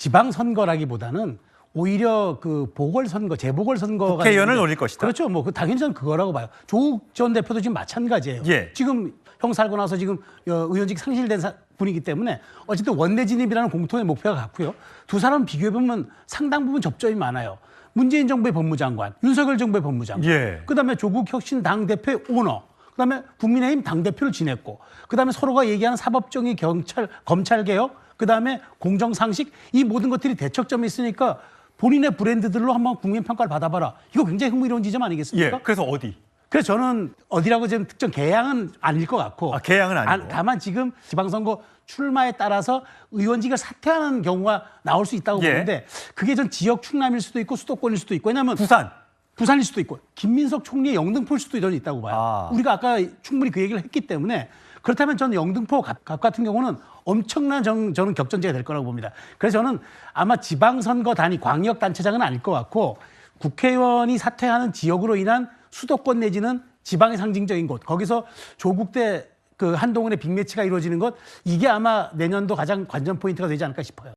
지방선거라기보다는 오히려 그 보궐선거, 재보궐선거가 국회의원을 노릴 것이다. 그렇죠. 뭐 그 당연히 저는 그거라고 봐요. 조국 전 대표도 지금 마찬가지예요. 예. 지금 형 살고 나서 지금 어, 의원직 상실된 사- 분이기 때문에 어쨌든 원내 진입이라는 공통의 목표가 같고요. 두 사람 비교해 보면 상당 부분 접점이 많아요. 문재인 정부의 법무장관, 윤석열 정부의 법무장관, 예. 그다음에 조국 혁신 당 대표의 오너, 그다음에 국민의힘 당 대표를 지냈고, 그다음에 서로가 얘기하는 사법정의 경찰 검찰 개혁, 그다음에 공정 상식 이 모든 것들이 대척점이 있으니까 본인의 브랜드들로 한번 국민 평가를 받아봐라. 이거 굉장히 흥미로운 지점 아니겠습니까? 예. 그래서 어디? 그래서 저는 어디라고 지금 특정 개양은 아닐 것 같고. 아, 개양은 아니고. 아, 다만 지금 지방선거 출마에 따라서 의원직을 사퇴하는 경우가 나올 수 있다고 예. 보는데 그게 전 지역 충남일 수도 있고 수도권일 수도 있고 왜냐하면 부산. 부산일 수도 있고 김민석 총리의 영등포일 수도 있다고 봐요. 아. 우리가 아까 충분히 그 얘기를 했기 때문에 그렇다면 저는 영등포 갑, 갑 같은 경우는 엄청난 정, 저는 격전제가 될 거라고 봅니다. 그래서 저는 아마 지방선거 단위 광역단체장은 아닐 것 같고 국회의원이 사퇴하는 지역으로 인한 수도권 내지는 지방의 상징적인 곳 거기서 조국 대그 한동훈의 빅매치가 이루어지는 것 이게 아마 내년도 가장 관전 포인트가 되지 않을까 싶어요.